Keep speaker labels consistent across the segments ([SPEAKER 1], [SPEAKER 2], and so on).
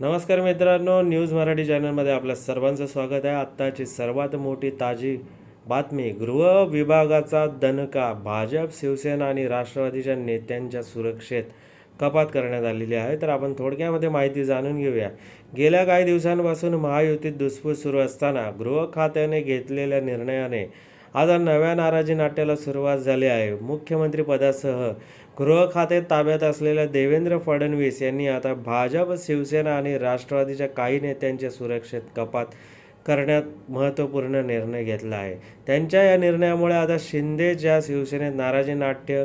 [SPEAKER 1] नमस्कार मित्रांनो न्यूज मराठी चॅनलमध्ये आपल्या सर्वांचं स्वागत आहे. आत्ताची सर्वात मोठी ताजी बातमी गृह विभागाचा दणका भाजप शिवसेना आणि राष्ट्रवादीच्या नेत्यांच्या सुरक्षेत कपात करण्यात आलेली आहे. तर आपण थोडक्यामध्ये माहिती जाणून घेऊया. गेल्या काही दिवसांपासून महायुतीत दुसफूस सुरू असताना गृह खात्याने घेतलेल्या निर्णयाने आता नव्या नाराजी नाट्याला सुरुवात झाली आहे. मुख्यमंत्री पदासह गृह खाते ताब्यात असलेल्या देवेंद्र फडणवीस यांनी आता भाजप शिवसेना आणि राष्ट्रवादीच्या काही नेत्यांच्या सुरक्षेत कपात करण्यात महत्त्वपूर्ण निर्णय घेतला आहे. त्यांच्या या निर्णयामुळे आता शिंदेच्या शिवसेनेत नाराजी नाट्य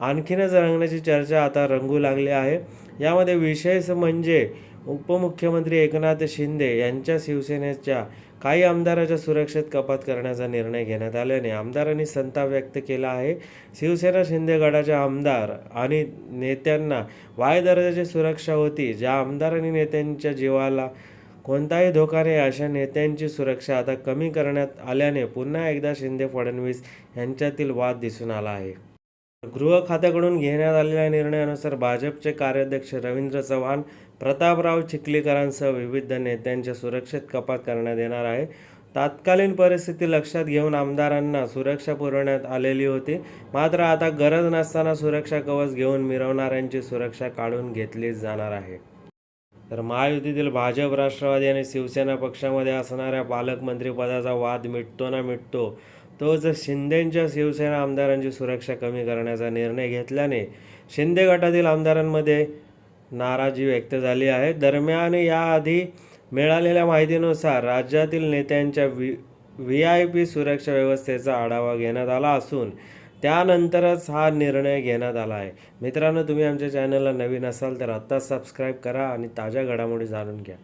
[SPEAKER 1] आणखीनच रंगण्याची चर्चा आता रंगू लागली आहे. यामध्ये विशेष म्हणजे उपमुख्यमंत्री एकनाथ शिंदे यांच्या शिवसेनेच्या काही आमदाराच्या सुरक्षेत कपात करण्याचा निर्णय घेण्यात आल्याने आमदारांनी संताप व्यक्त केला आहे. शिवसेना शिंदे गडाच्या आमदार आणि नेत्यांना वाय दर्जाची सुरक्षा होती. ज्या आमदार आणि नेत्यांच्या जीवाला कोणताही धोका नाही अशा नेत्यांची सुरक्षा आता कमी करण्यात आल्याने पुन्हा एकदा शिंदे फडणवीस यांच्यातील वाद दिसून आला आहे. गृह खात्याकडून घेण्यात आलेल्या निर्णयानुसार भाजपचे कार्याध्यक्ष रवींद्र चव्हाण प्रतापराव चिखलीकरांसह विविध नेत्यांच्या सुरक्षेत कपात करण्यात येणार आहे. तात्कालीन परिस्थिती लक्षात घेऊन आमदारांना सुरक्षा पुरवण्यात आलेली होती. मात्र आता गरज नसताना सुरक्षा कवच घेऊन मिरवणाऱ्यांची सुरक्षा काढून घेतली जाणार आहे. तर महायुतीतील भाजप राष्ट्रवादी आणि शिवसेना पक्षामध्ये असणाऱ्या पालकमंत्रीपदाचा वाद मिटतो ना मिटतो तोच शिंदेंच्या शिवसेना आमदारांची सुरक्षा कमी करण्याचा निर्णय घेतल्याने शिंदे गटातील आमदारांमध्ये नाराजी व्यक्त झाली आहे. दरम्यान याआधी मिळालेल्या माहितीनुसार राज्यातील नेत्यांच्या व्ही व्ही आय पी सुरक्षा व्यवस्थेचा आढावा घेण्यात आला असून त्यानंतरच हा निर्णय घेण्यात आला आहे. मित्रांनो तुम्ही आमच्या चॅनलला नवीन असाल तर आत्ताच सबस्क्राईब करा आणि ताज्या घडामोडी जाणून घ्या.